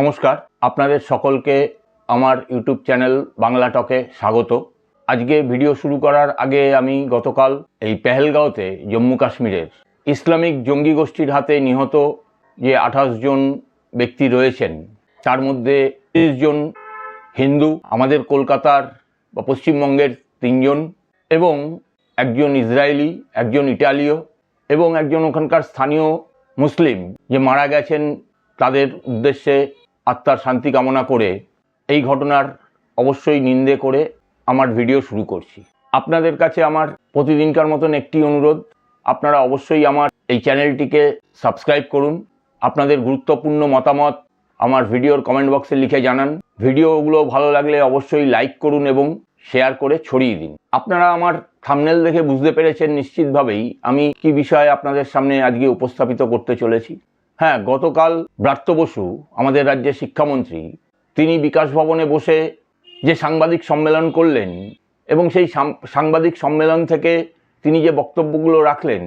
নমস্কার। আপনাদের সকলকে আমার ইউটিউব চ্যানেল বাংলা টকে স্বাগত। আজকে ভিডিও শুরু করার আগে আমি গতকাল এই পেহেলগাঁওতে জম্মু কাশ্মীরের ইসলামিক জঙ্গি গোষ্ঠীর হাতে নিহত যে আঠাশ জন ব্যক্তি রয়েছেন, তার মধ্যে তিরিশ জন হিন্দু, আমাদের কলকাতার বা পশ্চিমবঙ্গের তিনজন এবং একজন ইসরায়েলি, একজন ইটালীয় এবং একজন ওখানকার স্থানীয় মুসলিম যে মারা গেছেন, তাদের উদ্দেশ্যে আত্মার শান্তি কামনা করে এই ঘটনার অবশ্যই নিন্দে করে আমার ভিডিও শুরু করছি। আপনাদের কাছে আমার প্রতিদিনকার মতন একটি অনুরোধ, আপনারা অবশ্যই আমার এই চ্যানেলটিকে সাবস্ক্রাইব করুন। আপনাদের গুরুত্বপূর্ণ মতামত আমার ভিডিওর কমেন্ট বক্সে লিখে জানান। ভিডিওগুলো ভালো লাগলে অবশ্যই লাইক করুন এবং শেয়ার করে ছড়িয়ে দিন। আপনারা আমার থামনেল দেখে বুঝতে পেরেছেন নিশ্চিতভাবেই আমি কি বিষয়ে আপনাদের সামনে আজকে উপস্থাপিত করতে চলেছি। হ্যাঁ গতকাল ব্রাত্য বসু, আমাদের রাজ্যের শিক্ষামন্ত্রী, তিনি বিকাশ ভবনে বসে যে সাংবাদিক সম্মেলন করলেন এবং সেই সাংবাদিক সম্মেলন থেকে তিনি যে বক্তব্যগুলো রাখলেন,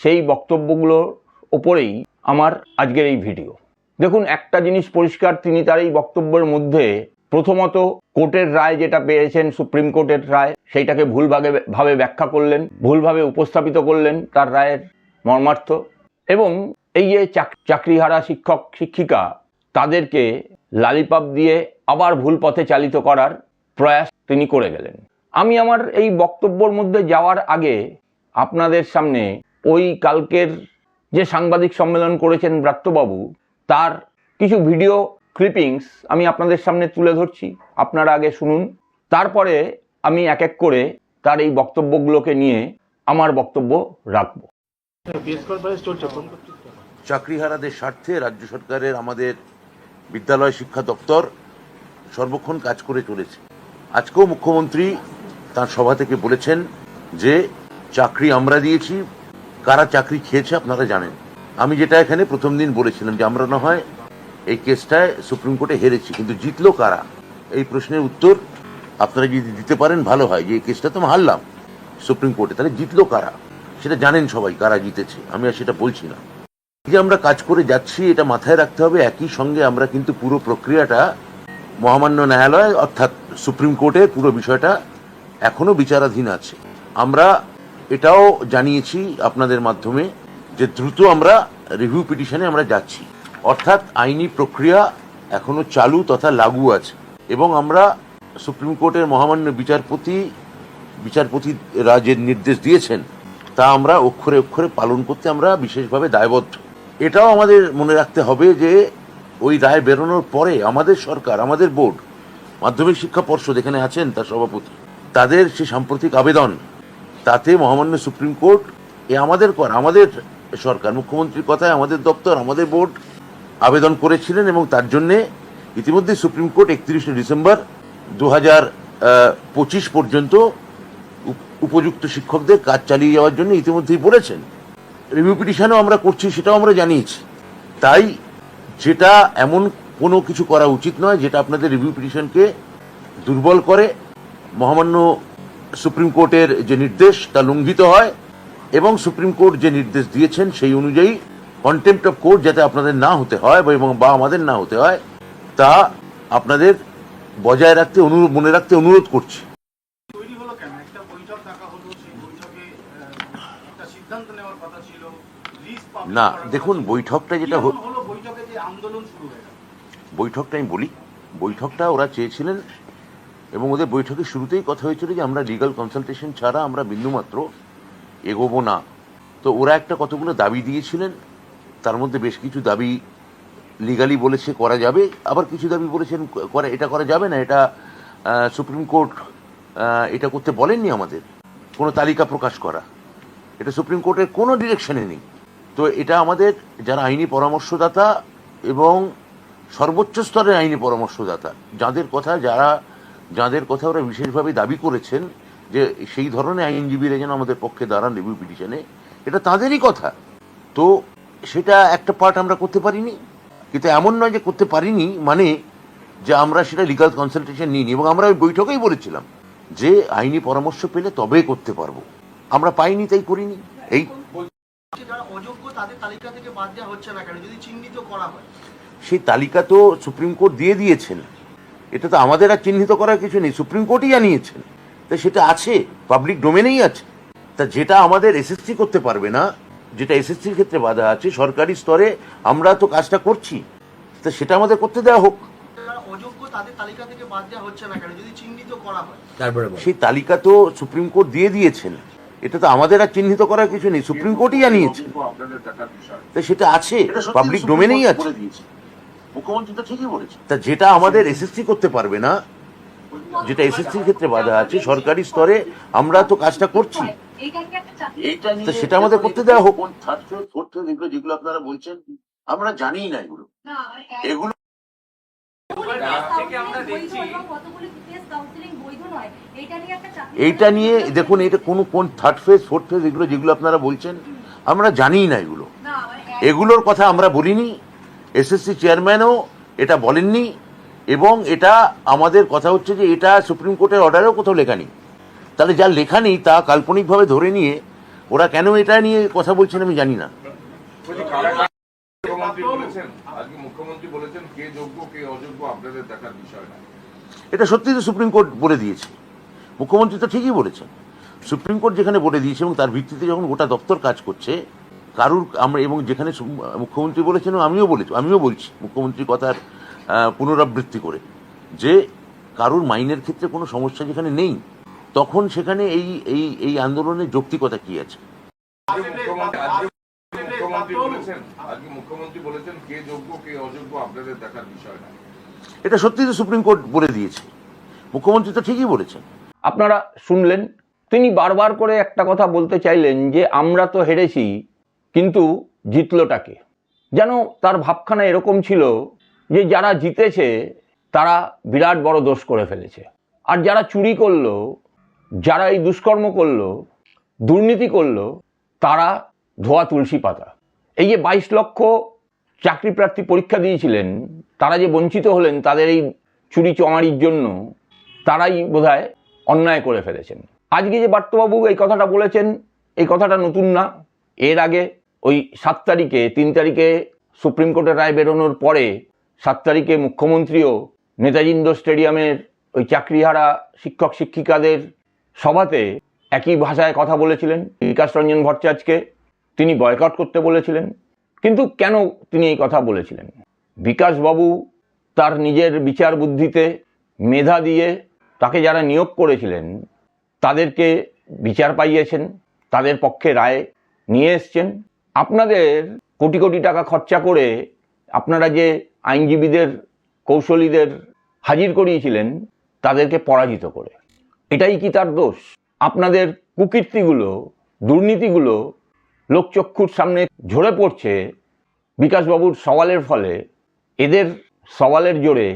সেই বক্তব্যগুলোর ওপরেই আমার আজকের এই ভিডিও। দেখুন, একটা জিনিস পরিষ্কার, তিনি তার এই বক্তব্যের মধ্যে প্রথমত কোর্টের রায় যেটা পেয়েছেন, সুপ্রিম কোর্টের রায়, সেইটাকে ভুলভাবে ভাবে ব্যাখ্যা করলেন, ভুলভাবে উপস্থাপিত করলেন তার রায়ের মর্মার্থ এবং এই যে চাক- চাকরিহারা শিক্ষক, শিক্ষিকা, তাদেরকে লালিপাপ দিয়ে আবার ভুল পথে চালিত করার প্রয়াস তিনি করে গেলেন। আমি আমার এই বক্তব্যর মধ্যে যাওয়ার আগে আপনাদের সামনে ওই কালকের যে সাংবাদিক সম্মেলন করেছেন ব্রাত্যবাবু, তার কিছু ভিডিও ক্লিপিংস আমি আপনাদের সামনে তুলে ধরছি, আপনারা আগে শুনুন। তারপরে আমি এক এক করে তার এই বক্তব্যগুলোকে নিয়ে আমার বক্তব্য রাখব। চাকরিহারাদের স্বার্থে রাজ্য সরকারের আমাদের বিদ্যালয় শিক্ষা দপ্তর সর্বক্ষণ কাজ করে চলেছে। আজকেও মুখ্যমন্ত্রী তার সভা থেকে বলেছেন যে, চাকরি আমরা দিয়েছি, কারা চাকরি খেয়েছে আপনারা জানেন। আমি যেটা এখানে প্রথম দিন বলেছিলাম যে আমরা না হয় এই কেসটায় সুপ্রিম কোর্টে হেরেছি, কিন্তু জিতলো কারা? এই প্রশ্নের উত্তর আপনারা যদি দিতে পারেন, ভালো হয় যে এই কেসটা তো হারলাম সুপ্রিম কোর্টে। তাহলে জিতলো কারা? সেটা জানেন সবাই কারা জিতেছে। আমি আর সেটা বলছি না। যে আমরা কাজ করে যাচ্ছি, এটা মাথায় রাখতে হবে। একই সঙ্গে আমরা কিন্তু পুরো প্রক্রিয়াটা মহামান্য ন্যায়ালয় অর্থাৎ সুপ্রিম কোর্টে পুরো বিষয়টা এখনও বিচারাধীন আছে। আমরা এটাও জানিয়েছি আপনাদের মাধ্যমে যে দ্রুত আমরা রিভিউ পিটিশনে আমরা যাচ্ছি। অর্থাৎ আইনি প্রক্রিয়া এখনও চালু তথা লাগু আছে এবং আমরা সুপ্রিম কোর্টের মহামান্য বিচারপতি বিচারপতি রাজের নির্দেশ দিয়েছেন, তা আমরা অক্ষরে অক্ষরে পালন করতে আমরা বিশেষভাবে দায়বদ্ধ। এটাও আমাদের মনে রাখতে হবে যে ওই রায় বেরোনোর পরে আমাদের সরকার, আমাদের বোর্ড, মাধ্যমিক শিক্ষা পর্ষদ এখানে আছেন তার সভাপতি, তাদের সে সাম্প্রতিক আবেদন, তাতে মহামান্য সুপ্রিম কোর্ট, এ আমাদের কর, আমাদের সরকার, মুখ্যমন্ত্রীর কথায় আমাদের দপ্তর, আমাদের বোর্ড আবেদন করেছিলেন এবং তার জন্যে ইতিমধ্যে সুপ্রিম কোর্ট একত্রিশে ডিসেম্বর দু পঁচিশ পর্যন্ত উপ- উপযুক্ত শিক্ষকদের কাজ চালিয়ে যাওয়ার জন্য ইতিমধ্যেই বলেছেন। রিভিউ পিটিশনও আমরা করছি, সেটাও আমরা জানিয়েছি। তাই যেটা এমন কোনো কিছু করা উচিত নয় যেটা আপনাদের রিভিউ পিটিশনকে দুর্বল করে। মহামান্য সুপ্রিম কোর্টের যে নির্দেশ, তা লঙ্ঘিত হয় এবং সুপ্রিম কোর্ট যে নির্দেশ দিয়েছেন সেই অনুযায়ী কন্টেম্প্ট অফ কোর্ট যাতে আপনাদের না হতে হয় এবং বা আমাদের না হতে হয়, তা আপনাদের বজায় রাখতে, অনুরোধ, মনে রাখতে অনুরোধ করছি। না দেখুন বৈঠকটা যেটা বৈঠকটা আমি বলি বৈঠকটা ওরা চেয়েছিলেন এবং ওদের বৈঠকের শুরুতেই কথা হয়েছিল যে আমরা লিগাল কনসালটেশন ছাড়া আমরা বিন্দুমাত্র এগোবো না। তো ওরা একটা কতগুলো দাবি দিয়েছিলেন তার মধ্যে বেশ কিছু দাবি লিগালি বলেছে করা যাবে আবার কিছু দাবি বলেছেন করা এটা করা যাবে না এটা সুপ্রিম কোর্ট এটা করতে বলেননি আমাদের। কোনো তালিকা প্রকাশ করা। এটা সুপ্রিম কোর্টের কোনো ডিরেকশনে নেই। তো এটা আমাদের যারা আইনি পরামর্শদাতা এবং সর্বোচ্চ স্তরের আইনি পরামর্শদাতা, যাদের কথা যারা, যাদের কথা ওরা বিশেষভাবে দাবি করেছেন যে সেই ধরনের আইনজীবীরা যেন আমাদের পক্ষে দাঁড়ান রিভিউ পিটিশনে এটা তাদেরই কথা। তো সেটা একটা পার্ট আমরা করতে পারিনি। কিন্তু এমন নয় যে করতে পারিনি মানে যে আমরা সেটা লিগাল কনসালটেশন নিইনি। এবং আমরা ওই বৈঠকেই বলেছিলাম যে আইনি পরামর্শ পেলে তবে করতে পারব। আমরা পাইনি তাই করিনি। এই সেই তালিকা তো সুপ্রিম কোর্ট দিয়ে দিয়েছেন। এটা তো আমাদের আর চিহ্নিত করার কিছু নেই। সুপ্রিম কোর্টই জানিয়েছেন। তা সেটা আছে পাবলিক ডোমেনেই আছে। তা যেটা আমাদের এসএসসি করতে পারবে না যেটা এসএসসির ক্ষেত্রে বাধা আছে সরকারি স্তরে আমরা তো কাজটা করছি। তা সেটা আমাদের করতে দেওয়া হোক। সেই তালিকা তো সুপ্রিম কোর্ট দিয়ে দিয়েছেন। এটা তো আমাদের আর চিহ্নিত করার কিছু নেই সুপ্রিম কোর্টই জানিয়েছেন তা সেটা আছে পাবলিক ডোমেনেই আছে। তো ঠিকই বলেছে। তা যেটা আমাদের এসএসসি করতে পারবে না যেটা এসএসসির ক্ষেত্রে বাধা আছে সরকারি স্তরে আমরা তো কাজটা করছি। তো সেটা আমাদের করতে দেওয়া হোক। যেগুলো আপনারা বলছেন আমরা জানি না এগুলো। এগুলো এইটা নিয়ে দেখুন এটা কোনো কোন থার্ড ফেজ ফোর্থ ফেজ এগুলো যেগুলো আপনারা বলছেন আমরা জানিই না এগুলো। এগুলোর কথা আমরা বলিনি এসএসসি চেয়ারম্যানও এটা বলেননি এবং এটা আমাদের কথা হচ্ছে যে এটা সুপ্রিম কোর্টের অর্ডারেও কোথাও লেখা নেই। তাহলে যা লেখা নেই তা কাল্পনিকভাবে ধরে নিয়ে ওরা কেন এটা নিয়ে কথা বলছেন আমি জানি না। মুখ্যমন্ত্রী বলেছেন? আজকে মুখ্যমন্ত্রী বলেছেন কে যোগ্য কে অযোগ্য আপনাদের দেখার বিষয় না। এটা সত্যি তো সুপ্রিম কোর্ট বলে দিয়েছে। মুখ্যমন্ত্রী তো ঠিকই বলেছেন। সুপ্রিম কোর্ট যেখানে বলে দিয়েছে এবং তার ভিত্তিতে যখন গোটা দপ্তর কাজ করছে, কারুর আমরা এবং যেখানে মুখ্যমন্ত্রী বলেছেন আমিও বলেছি, আমিও বলছি মুখ্যমন্ত্রীর কথার পুনরাবৃত্তি করে যে কারুর মাইনের ক্ষেত্রে কোনো সমস্যা যেখানে নেই, তখন সেখানে এই এই এই আন্দোলনের যৌক্তিকতা কি আছে? মুখ্যমন্ত্রী বলেছেন কে যোগ্য, কে অযোগ্য আপনাদের দেখার বিষয় না। এটা সত্যি তো সুপ্রিম কোর্ট বলে দিয়েছে। মুখ্যমন্ত্রী তো ঠিকই বলেছেন। আপনারা শুনলেন, তিনি বারবার করে একটা কথা বলতে চাইলেন যে, আমরা তো হেরেছি, কিন্তু জিতলোটাকে। যেন তার ভাবখানা এরকম ছিল যে, যারা জিতেছে, তারা বিরাট বড় দোষ করে ফেলেছে। আর যারা চুরি করল যারা এই দুষ্কর্ম করল, দুর্নীতি করল, তারা ধোয়া তুলসী পাতা। এই যে বাইশ লক্ষ চাকরি প্রার্থী পরীক্ষা দিয়েছিলেন তারা যে বঞ্চিত হলেন তাদের এই চুরি চমারির জন্য তারাই বোধহয় অন্যায় করে ফেলেছেন। আজকে যে বার্তবাবু এই কথাটা বলেছেন, এই কথাটা নতুন না। এর আগে ওই সাত তারিখে, তিন তারিখে সুপ্রিম কোর্টের রায় বেরোনোর পরে সাত তারিখে মুখ্যমন্ত্রীও নেতাজি ইন্ডোর স্টেডিয়ামের ওই চাকরিহারা শিক্ষক শিক্ষিকাদের সভাতে একই ভাষায় কথা বলেছিলেন, বিকাশ রঞ্জন ভট্টাচার্যকে। তিনি বয়কট করতে বলেছিলেন। কিন্তু কেন তিনি এই কথা বলেছিলেন? বিকাশবাবু তার নিজের বিচার বুদ্ধিতে মেধা দিয়ে তাকে যারা নিয়োগ করেছিলেন, তাদেরকে বিচার পাইয়েছেন, তাদের পক্ষে রায় নিয়ে এসছেন। আপনাদের কোটি কোটি টাকা খরচা করে আপনারা যে আইনজীবীদের, কৌশলীদের হাজির করিয়েছিলেন, তাদেরকে পরাজিত করে। এটাই কি তার দোষ? আপনাদের কুকীর্তিগুলো, দুর্নীতিগুলো লোকচক্ষুর সামনে ঝরে পড়ছে বিকাশবাবুর সওয়ালের ফলে। এদের সওয়ালের জোরে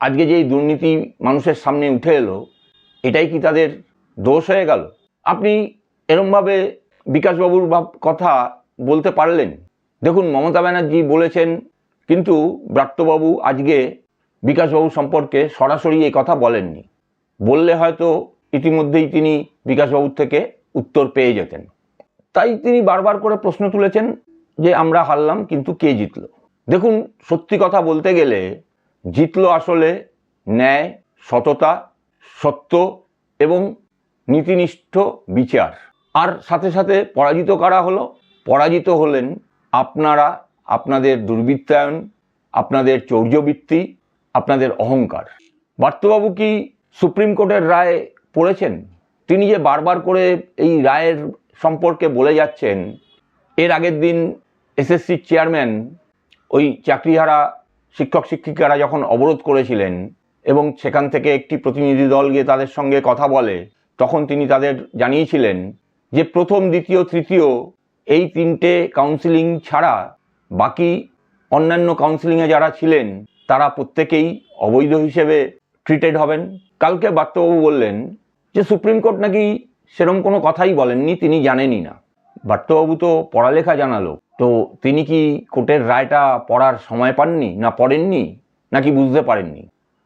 আজকে যে দুর্নীতি মানুষের সামনে উঠে এলো, এটাই কি তাদের দোষ হয়ে গেল? আপনি এরমভাবে বিকাশবাবুর কথা বলতে পারলেন? দেখুন, মমতা ব্যানার্জি বলেছেন, কিন্তু ব্রাত্যবাবু আজকে বিকাশবাবু সম্পর্কে সরাসরি এই কথা বলেননি। বললে হয়তো ইতিমধ্যেই তিনি বিকাশবাবুর থেকে উত্তর পেয়ে যেতেন। তাই তিনি বারবার করে প্রশ্ন তুলেছেন যে আমরা হারলাম, কিন্তু কে জিতলো? দেখুন, সত্যি কথা বলতে গেলে জিতল আসলে ন্যায়, সততা, সত্য এবং নীতিনিষ্ঠ বিচার। আর সাথে সাথে পরাজিত করা হলো? পরাজিত হলেন আপনারা, আপনাদের দুর্বৃত্তায়ন, আপনাদের চৌর্যবৃত্তি, আপনাদের অহংকার। বার্তবাবু কি সুপ্রিম কোর্টের রায় পড়েছেন? তিনি যে বারবার করে এই রায়ের সম্পর্কে বলে যাচ্ছেন, এর আগের দিন এসএসসির চেয়ারম্যান ওই চাকরিহারা শিক্ষক শিক্ষিকারা যখন অবরোধ করেছিলেন এবং সেখান থেকে একটি প্রতিনিধি দল গিয়ে তাদের সঙ্গে কথা বলে, তখন তিনি তাদের জানিয়েছিলেন যে প্রথম, দ্বিতীয়, তৃতীয় এই তিনটে কাউন্সিলিং ছাড়া বাকি অন্যান্য কাউন্সিলিংয়ে যারা ছিলেন, তারা প্রত্যেকেই অবৈধ হিসেবে ট্রিটেড হবেন। কালকে বার্তবাবু বললেন যে সুপ্রিম কোর্ট নাকি সেরম কোনো কথাই বলেননি, তিনি জানেনই না। বার্তবাবু তো পড়ালেখা জানালো। তো তিনি কি কোর্টের রায়টা পড়ার সময় পাননি না পড়েননি? নাকি বুঝতে পারেননি?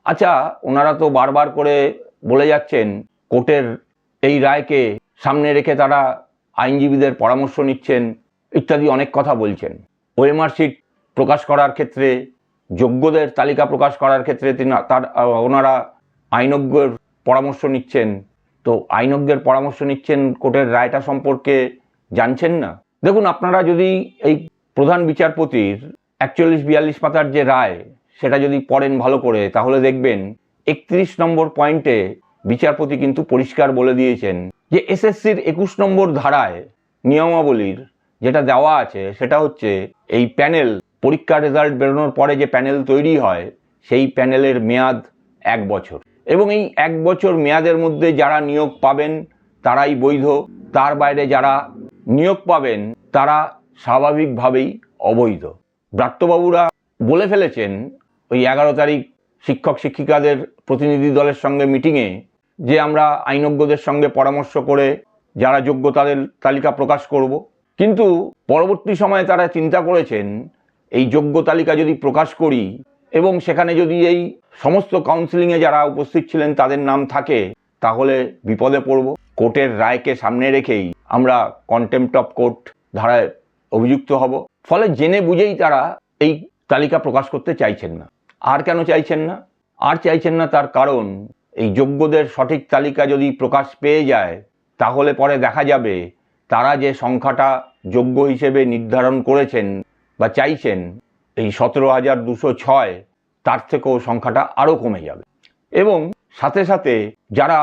আচ্ছা ওনারা তো বারবার করে বলে যাচ্ছেন, কোর্টের এই রায়কে সামনে রেখে তারা আইনজীবীদের পরামর্শ নিচ্ছেন, ইত্যাদি অনেক কথা বলছেন। ওএমআর শিট প্রকাশ করার ক্ষেত্রে, যোগ্যদের তালিকা প্রকাশ করার ক্ষেত্রে তিনি, তার ওনারা আইনজ্ঞের পরামর্শ নিচ্ছেন। তো আইনজ্ঞের পরামর্শ নিচ্ছেন কোর্টের রায়টা সম্পর্কে জানছেন না? দেখুন, আপনারা যদি এই প্রধান বিচারপতির একচল্লিশ বিয়াল্লিশ পাতার যে রায়, সেটা যদি পড়েন ভালো করে, তাহলে দেখবেন একত্রিশ নম্বর পয়েন্টে বিচারপতি কিন্তু পরিষ্কার বলে দিয়েছেন যে এসএসসির একুশ নম্বর ধারায় নিয়মাবলীর যেটা দেওয়া আছে, সেটা হচ্ছে এই প্যানেল, পরীক্ষার রেজাল্ট বেরোনোর পরে যে প্যানেল তৈরি হয়, সেই প্যানেলের মেয়াদ এক বছর। এবং এই এক বছর মেয়াদের মধ্যে যারা নিয়োগ পাবেন, তারাই বৈধ। তার বাইরে যারা নিয়োগ পাবেন তারা স্বাভাবিকভাবেই অবৈধ। ব্রাত্যবাবুরা বলে ফেলেছেন ওই এগারো তারিখ শিক্ষক শিক্ষিকাদের প্রতিনিধি দলের সঙ্গে মিটিংয়ে যে আমরা আইনজ্ঞদের সঙ্গে পরামর্শ করে যারা যোগ্য তাদের তালিকা প্রকাশ করব। কিন্তু পরবর্তী সময়ে তারা চিন্তা করেছেন, এই যোগ্য তালিকা যদি প্রকাশ করি এবং সেখানে যদি এই সমস্ত কাউন্সিলিংয়ে যারা উপস্থিত ছিলেন তাদের নাম থাকে, তাহলে বিপদে পড়ব। কোর্টের রায়কে সামনে রেখেই আমরা কন্টেম্পট অফ কোর্ট ধারায় অভিযুক্ত হব। ফলে জেনে বুঝেই তারা এই তালিকা প্রকাশ করতে চাইছেন না। আর কেন চাইছেন না? আর চাইছেন না তার কারণ, এই যোগ্যদের সঠিক তালিকা যদি প্রকাশ পেয়ে যায়, তাহলে পরে দেখা যাবে তারা যে সংখ্যাটা যোগ্য হিসেবে নির্ধারণ করেছেন বা চাইছেন, এই সতেরো হাজার দুশো ছয়, তার থেকেও সংখ্যাটা আরও কমে যাবে। এবং সাথে সাথে যারা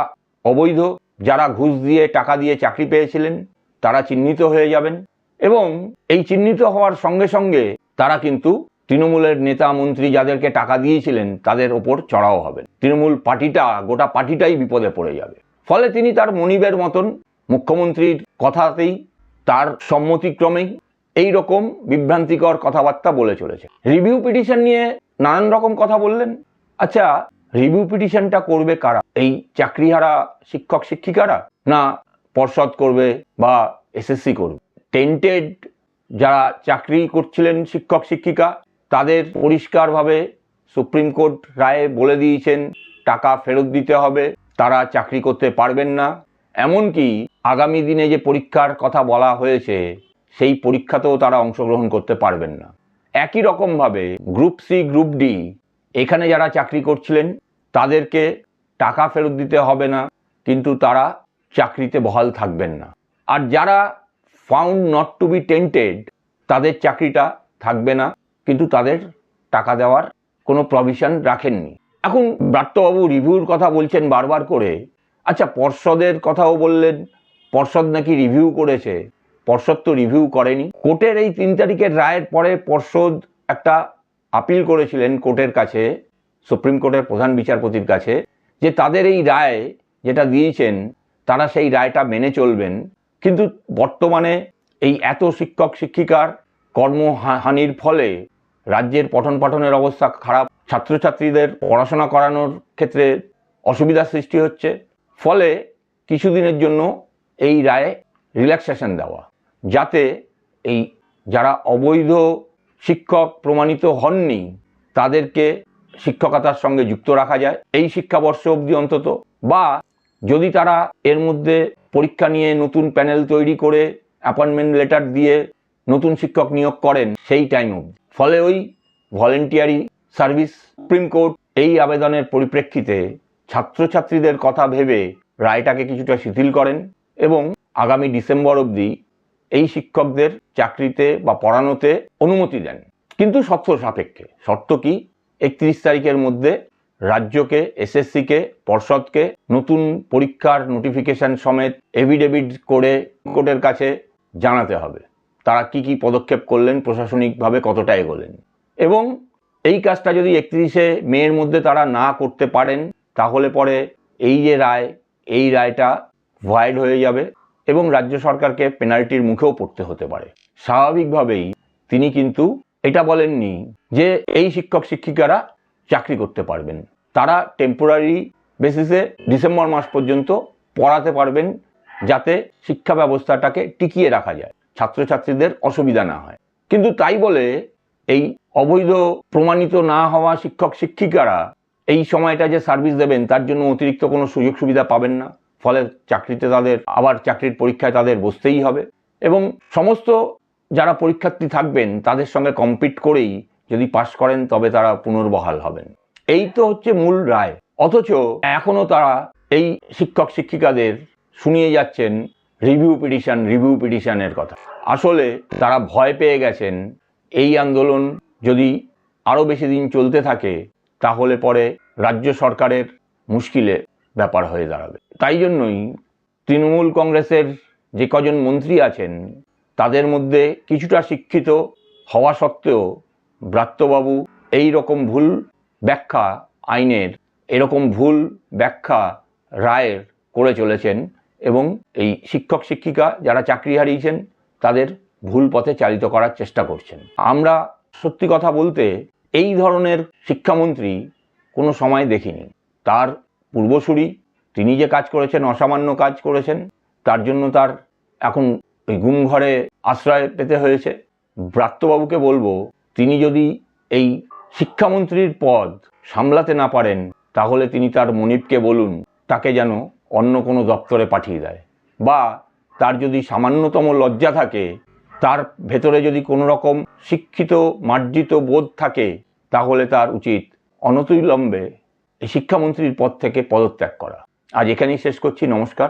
অবৈধ যারা ঘুষ দিয়ে টাকা দিয়ে চাকরি পেয়েছিলেন, তারা চিহ্নিত হয়ে যাবেন। এবং এই চিহ্নিত হওয়ার সঙ্গে সঙ্গে তারা কিন্তু তৃণমূলের নেতা, মন্ত্রী যাদেরকে টাকা দিয়েছিলেন, তাদের ওপর চড়াও হবেন তৃণমূল পার্টিটা, গোটা পার্টিটাই বিপদে পড়ে যাবে। ফলে তিনি তার মনিবের মতন মুখ্যমন্ত্রীর কথাতেই তার সম্মতিক্রমেই এই রকম বিভ্রান্তিকর কথাবার্তা বলে চলেছে। রিভিউ পিটিশন নিয়ে নানান রকম কথা বললেন। আচ্ছা রিভিউ পিটিশনটা করবে কারা? এই চাকরিহারা শিক্ষক শিক্ষিকারা? না পর্ষদ করবে বা এসএসসি করবে? টেন্টেড যারা চাকরি করছিলেন শিক্ষক শিক্ষিকা, তাদের পরিষ্কারভাবে সুপ্রিম কোর্ট রায়ে বলে দিয়েছেন, টাকা ফেরত দিতে হবে, তারা চাকরি করতে পারবেন না। এমনকি আগামী দিনে যে পরীক্ষার কথা বলা হয়েছে, সেই পরীক্ষাতেও তারা অংশগ্রহণ করতে পারবেন না। একই রকমভাবে গ্রুপ সি গ্রুপ ডি এখানে যারা চাকরি করছিলেন, তাদেরকে টাকা ফেরত দিতে হবে না, কিন্তু তারা চাকরিতে বহাল থাকবেন না। আর যারা found not to be tainted তাদের চাকরিটা থাকবে না, কিন্তু তাদের টাকা দেওয়ার কোনো প্রভিশন রাখেননি। এখন ব্রাত্যবাবু রিভিউর কথা বলছেন বারবার করে। আচ্ছা পর্ষদের কথাও বললেন, পর্ষদ নাকি রিভিউ করেছে? পর্ষদ তো রিভিউ করেনি। কোর্টের এই তিন তারিখের রায়ের পরে পর্ষদ একটা আপিল করেছিলেন কোর্টের কাছে, সুপ্রিম কোর্টের প্রধান বিচারপতির কাছে, যে তাদের এই রায় যেটা দিয়েছেন, তারা সেই রায়টা মেনে চলবেন। কিন্তু বর্তমানে এই এত শিক্ষক, শিক্ষিকার কর্মহানির ফলে রাজ্যের পঠন পাঠনের অবস্থা খারাপ, ছাত্রছাত্রীদের পড়াশোনা করানোর ক্ষেত্রে অসুবিধার সৃষ্টি হচ্ছে। ফলে কিছুদিনের জন্য এই রায়ে রিল্যাক্সেশন দেওয়া, যাতে এই যারা অবৈধ শিক্ষক প্রমাণিত হননি তাদেরকে শিক্ষকতার সঙ্গে যুক্ত রাখা যায় এই শিক্ষাবর্ষ অবধি অন্তত। বা যদি তারা এর মধ্যে পরীক্ষা নিয়ে নতুন প্যানেল তৈরি করে অ্যাপয়েন্টমেন্ট লেটার দিয়ে নতুন শিক্ষক নিয়োগ করেন সেই টাইম অবধি। ফলে ওই ভলেন্টিয়ারি সার্ভিস সুপ্রিম কোর্ট এই আবেদনের পরিপ্রেক্ষিতে ছাত্রছাত্রীদের কথা ভেবে রায়টাকে কিছুটা শিথিল করেন এবং আগামী ডিসেম্বর অবধি এই শিক্ষকদের চাকরিতে বা পড়ানোতে অনুমতি দেন। কিন্তু শর্ত সাপেক্ষে। শর্ত কি? একত্রিশ তারিখের মধ্যে রাজ্যকে, এসএসসিকে, পর্ষদকে নতুন পরীক্ষার নোটিফিকেশন সমেত এভিডেভিট করে কোর্টের কাছে জানাতে হবে। তারা কি কি পদক্ষেপ করলেন, প্রশাসনিকভাবে কতটা এগোলেন? এবং এই কাজটা যদি একত্রিশে মেয়ের মধ্যে তারা না করতে পারেন, তাহলে পরে এই যে রায়, এই রায়টা ভয়েড হয়ে যাবে। এবং রাজ্য সরকারকে পেনাল্টির মুখেও পড়তে হতে পারে। স্বাভাবিকভাবেই তিনি কিন্তু এটা বলেননি যে এই শিক্ষক শিক্ষিকারা চাকরি করতে পারবেন। তারা টেম্পোরারি বেসিসে ডিসেম্বর মাস পর্যন্ত পড়াতে পারবেন যাতে শিক্ষা ব্যবস্থাটাকে টিকিয়ে রাখা যায়, ছাত্রছাত্রীদের অসুবিধা না হয়। কিন্তু তাই বলে এই অবৈধ প্রমাণিত না হওয়া শিক্ষক শিক্ষিকারা এই সময়টা যে সার্ভিস দেবেন, তার জন্য অতিরিক্ত কোনো সুযোগ সুবিধা পাবেন না। ফলে চাকরিতে তাদের, আবার চাকরির পরীক্ষায় তাদের বসতেই হবে। এবং সমস্ত যারা পরীক্ষার্থী থাকবেন, তাদের সঙ্গে কম্পিট করেই যদি পাশ করেন, তবে তারা পুনর্বহাল হবেন। এই তো হচ্ছে মূল রায়। অথচ এখনও তারা এই শিক্ষক শিক্ষিকাদের শুনিয়ে যাচ্ছেন রিভিউ পিটিশন রিভিউ পিটিশনের কথা। আসলে তারা ভয় পেয়ে গেছেন, এই আন্দোলন যদি আরও বেশি দিন চলতে থাকে, তাহলে পরে রাজ্য সরকারের মুশকিলে ব্যাপার হয়ে দাঁড়াবে। তাই জন্যই তৃণমূল কংগ্রেসের যে কজন মন্ত্রী আছেন, তাদের মধ্যে কিছুটা শিক্ষিত হওয়া সত্ত্বেও ব্রাত্যবাবু এই রকম ভুল ব্যাখ্যা আইনের, এরকম ভুল ব্যাখ্যা রায়ের করে চলেছেন এবং এই শিক্ষক শিক্ষিকা যারা চাকরি হারিয়েছেন, তাদের ভুল পথে চালিত করার চেষ্টা করছেন। আমরা সত্যি কথা বলতে এই ধরনের শিক্ষামন্ত্রী কোনো সময় দেখিনি। তার পূর্বসূরি, তিনি যে কাজ করেছেন, অসামান্য কাজ করেছেন, তার জন্য তার এখন ওই গুম ঘরে আশ্রয় পেতে হয়েছে। ব্রাত্যবাবুকে বলব, তিনি যদি এই শিক্ষামন্ত্রীর পদ সামলাতে না পারেন, তাহলে তিনি তার মনিবকে বলুন, তাকে যেন অন্য কোনো দপ্তরে পাঠিয়ে দেয়। বা তার যদি সামান্যতম লজ্জা থাকে, তার ভেতরে যদি কোনো রকম শিক্ষিত, মার্জিত বোধ থাকে, তাহলে তার উচিত অনতিবিলম্বে শিক্ষামন্ত্রীর পদ থেকে পদত্যাগ করা। আজ এখানেই শেষ করছি নমস্কার।